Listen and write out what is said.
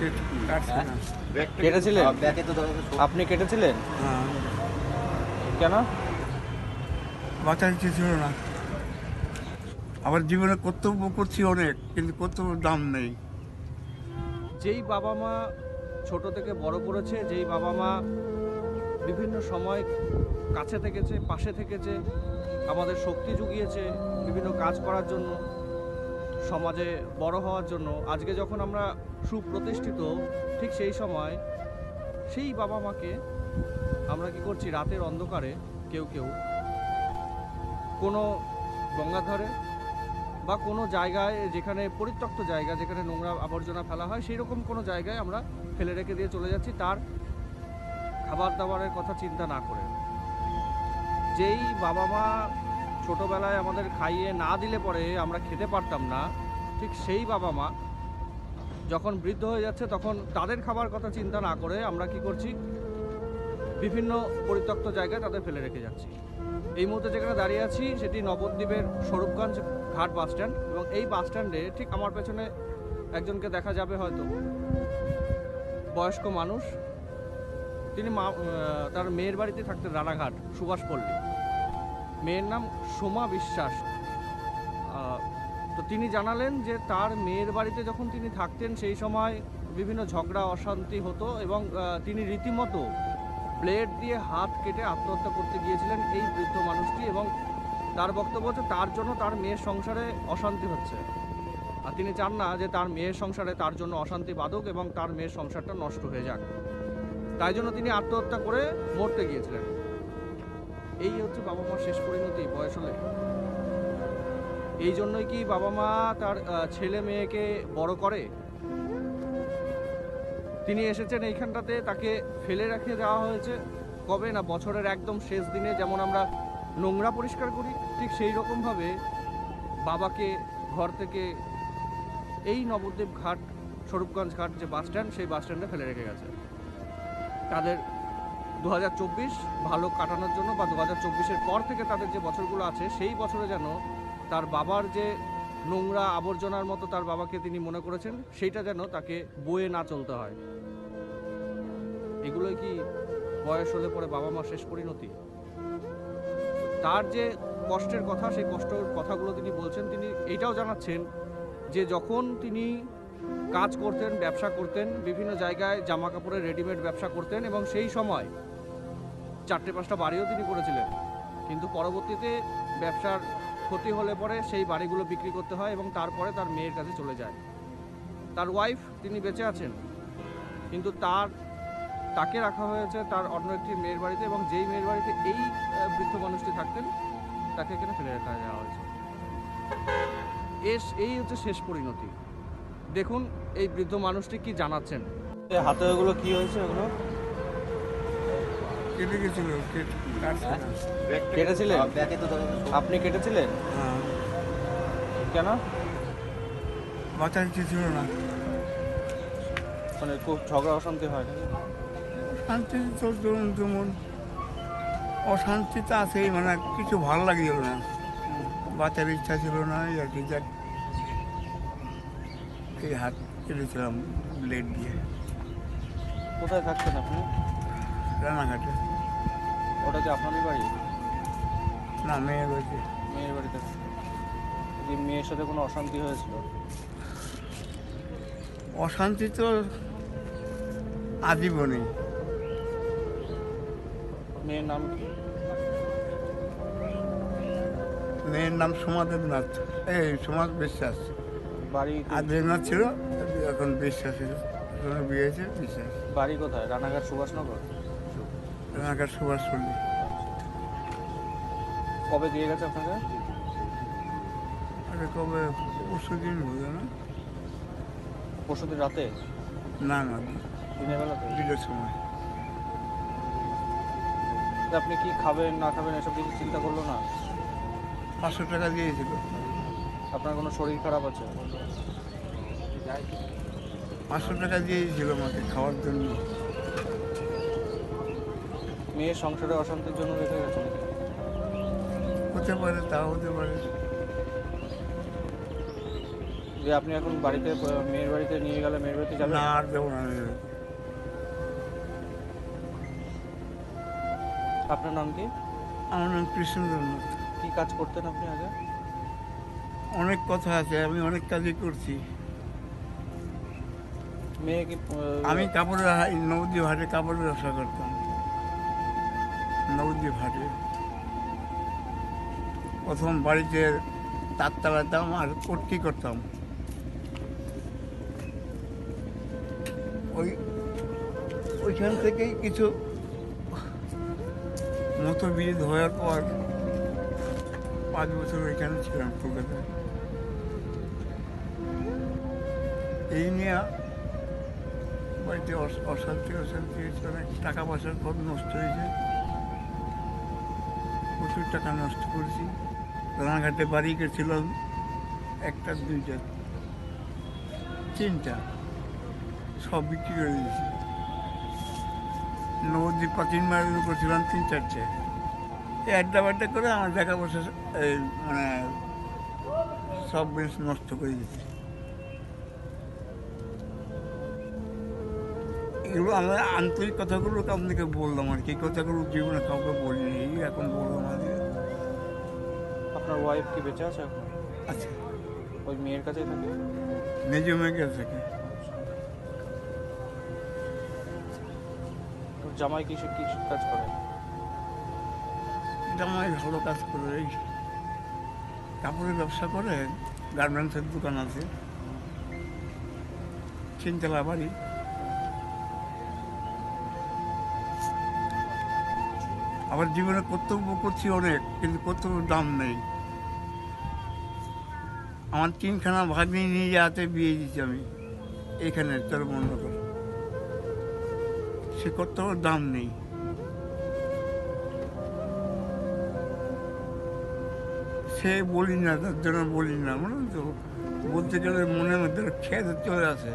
Kate- কেটেছিলেন তো আপনি কেটেছিলেন? হ্যাঁ কেন? বাঁচার ইচ্ছে ছিল না। আবার জীবনে কর্তব্য করছি অনেক কিন্তু কর্তব্যের দাম নেই। যেই বাবা মা ছোট থেকে বড় করেছে যেই বাবা মা বিভিন্ন সময় কাছে থেকেছে পাশে থেকেছে আমাদের শক্তি জুগিয়েছে বিভিন্ন কাজ করার জন্য সমাজে বড় হওয়ার জন্য আজকে যখন আমরা সুপ্রতিষ্ঠিত, ঠিক সেই সময় সেই বাবা মাকে আমরা কি করছি? রাতের অন্ধকারে কেউ কেউ কোনো গঙ্গার ধারে বা কোনো জায়গায় যেখানে পরিত্যক্ত জায়গা, যেখানে নোংরা আবর্জনা ফেলা হয় সেই রকম কোনো জায়গায় আমরা ফেলে রেখে দিয়ে চলে যাচ্ছি। তার খাবার দাবারের কথা চিন্তা না করে। যেই বাবা মা ছোটোবেলায় আমাদের খাইয়ে না দিলে পরে আমরা খেতে পারতাম না। ঠিক সেই বাবা মা। যখন বৃদ্ধ হয়ে যাচ্ছে তখন তাদের খাবার কথা চিন্তা না করে আমরা কি করছি? বিভিন্ন পরিত্যক্ত জায়গায় তাদের ফেলে রেখে যাচ্ছি। এই মুহূর্তে যেখানে দাঁড়িয়ে আছি সেটি নবদ্বীপের স্বরূপগঞ্জ ঘাট বাস স্ট্যান্ড এবং এই বাস স্ট্যান্ডে ঠিক আমার পেছনে একজনকে দেখা যাবে হয়তো। বয়স্ক মানুষ। তিনি মা তার মেয়ের বাড়িতে থাকতেন রানাঘাট সুভাষপল্লী মেয়ের নাম সোমা বিশ্বাস। তো তিনি জানালেন যে তার মেয়ের বাড়িতে যখন তিনি থাকতেন, সেই সময় বিভিন্ন ঝগড়া, অশান্তি হতো এবং তিনি রীতিমতো ব্লেড দিয়ে হাত কেটে আত্মহত্যা করতে গিয়েছিলেন এই বৃদ্ধ মানুষটি এবং তার বক্তব্য হচ্ছে, তার জন্য তার মেয়ের সংসারে অশান্তি হচ্ছে। আর তিনি চান না যে তার মেয়ের সংসারে তার জন্য অশান্তি বাধক এবং তার মেয়ের সংসারটা নষ্ট হয়ে যাক। তাই জন্য তিনি আত্মহত্যা করে মরতে গিয়েছিলেন। এই হচ্ছে বাবা মার শেষ পরিণতি, বয়স হলে। এই জন্যই কি বাবা মা তার ছেলে মেয়েকে বড় করে? তিনি এসেছেন এইখানটাতে, তাকে ফেলে রেখে দেওয়া হয়েছে। কবে না বছরের একদম শেষ দিনে যেমন আমরা নোংরা পরিষ্কার করি, ঠিক সেই রকমভাবে বাবাকে ঘর থেকে এই নবদ্বীপ ঘাট, স্বরূপগঞ্জ ঘাট যে বাস স্ট্যান্ড সেই বাস স্ট্যান্ডে ফেলে রেখে গেছে। তাদের দু হাজার চব্বিশ ভালো কাটানোর জন্য বা দু হাজার পর থেকে তাদের যে বছরগুলো আছে, সেই বছরে যেন তার বাবার যে নোংরা আবর্জনার মতো তার বাবাকে তিনি মনে করেছেন, সেইটা যেন তাকে বয়ে না চলতে হয়। এগুলোই কি বয়স হলে পরে বাবা মা শেষ পরিণতি? তার যে কষ্টের কথা, সেই কষ্টের কথাগুলো তিনি বলছেন, তিনি এইটাও জানাচ্ছেন যে যখন তিনি কাজ করতেন, ব্যবসা করতেন, বিভিন্ন জায়গায় জামা কাপড়ের রেডিমেড ব্যবসা করতেন এবং সেই সময় চারটে পাঁচটা বাড়িও তিনি করেছিলেন। কিন্তু পরবর্তীতে ব্যবসার ক্ষতি হলে পরে সেই বাড়িগুলো বিক্রি করতে হয় এবং তারপরে তার মেয়ের কাছে চলে যায়। তার ওয়াইফ তিনি বেঁচে আছেন, কিন্তু তার, তাকে রাখা হয়েছে তার অন্য একটি মেয়ের বাড়িতে এবং যেই মেয়ের বাড়িতে এই বৃদ্ধ মানুষটি থাকতেন, তাকে এখানে ফেলে রাখা দেওয়া হয়েছে। এস, এই হচ্ছে শেষ পরিণতি। দেখুন এই বৃদ্ধ মানুষটি কি জানাচ্ছেন। হাতে ওগুলো কি হয়েছে ওগুলো কেটে গেছিল কেটেছিলেন? আপনি কেটেছিলেন? হ্যাঁ। কেন? বাঁচার ইচ্ছে ছিল না? মানে খুব ঝগড়া অশান্তি হয় শান্তি তো যেমন যেমন অশান্তি তো আছেই মানে কিছু ভালো লাগছিল না। বাঁচার ইচ্ছা ছিল না আর কি যাক। এই হাত কেটেছিলাম ব্লেড দিয়ে। কোথায় থাকছেন আপনি? রানাঘাটে। ওটা কি আপনারই বাড়ি? না মেয়ের রয়েছে মেয়ের বাড়িতে। যদি মেয়ের সাথে কোনো অশান্তি হয়েছিল? অশান্তি তো আজীবনে মেয়ের নাম কি? মেয়ের নাম সোমাদেবনাথ। এই সমাজ বিশ্বাস। বাড়ি আর দেবনাথ ছিল এখন বিশ্বাস বিয়ে হয়েছে বিশ্বাস। বাড়ি কোথায়? রানাঘাট সুভাষনগর? রানাঘাট সুভাষ পল্লী কবে দিয়ে গেছে আপনাকে? আরে কবে? পরশু দিন হলো না? পরশুদিন রাতে? না না দিনের বেলাতে বিলের সময়। আপনি কি খাবেন না খাবেন এসব কিছু চিন্তা করল না? পাঁচশো টাকা দিয়েছিল। আপনার কোনো শরীর খারাপ আছে? পাঁচশো টাকা দিয়েছিল আমাকে খাওয়ার জন্য। মেয়ের সংসারে অশান্তির জন্য রেখে গেছে হতে পারে তাও হতে পারে। যে আপনি এখন বাড়িতে মেয়ের বাড়িতে নিয়ে গেলে মেয়ের বাড়িতে যাবেন? না আর দেবো না আপনার নাম কি? আমার নাম কৃষ্ণচন্দ্র। কি কাজ করতেন আপনি আগে? অনেক কথা আছে আমি অনেক কাজই করছি। মেয়ে কি আমি কাপড়ের নবদ্বীপ হাটে কাপড়ের ব্যবসা করতাম। নবদ্বীপ হাটে প্রথম বাড়িতে তার তালাতাম আর কটকি করতাম। ওই ওইখান থেকেই কিছু মতবিদ হওয়ার পর পাঁচ বছর ওইখানে ছিলাম কলকাতায়। এই নিয়ে বাড়িতে অশ- অশান্তি অশান্তি হয়েছে, অনেক টাকা পয়সার খুব নষ্ট হয়েছে। প্রচুর টাকা নষ্ট করেছি। রানাঘাটে বাড়ি গেছিলাম, একটা, দুইটা, তিনটা, সব বিক্রি করে দিয়েছি। নবদ্বীপ প্রাচীন মায়ের করছিলাম তিন চারটে। এই আড্ডা বাড্ডা করে আমার দেখা বসে মানে সব বেশ নষ্ট করে দিয়েছি। এগুলো আমরা আন্তরিক কথাগুলো আপনাকে বললাম আর কি। কথাগুলো জীবনে কাউকে বলিনি এই এখন বললাম আর। আপনার ওয়াইফ কি বেঁচে আছে এখন? আচ্ছা ওই মেয়ের কাছেই থাকে? নিজে মেয়ে থেকে। ওর জামাই কি কি কাজ করে? জামাই ভালো কাজ করে। কাপড়ের ব্যবসা করে গার্মেন্টসের দোকান আছে। চিনতলা বাড়ি। আবার জীবনে কর্তব্য করছি অনেক, কিন্তু কর্তব্যের দাম নেই। আমার তিনখানা ভাগ্নি নিয়ে যাতে বিয়ে দিচ্ছি আমি, এখানে তোর মনে কর সে কর্তব্যের দাম নেই। সে বলি না, তার জন্য বলি না মানে তো? বলতে গেলে মনের মধ্যে খেয়ে চলে আসে।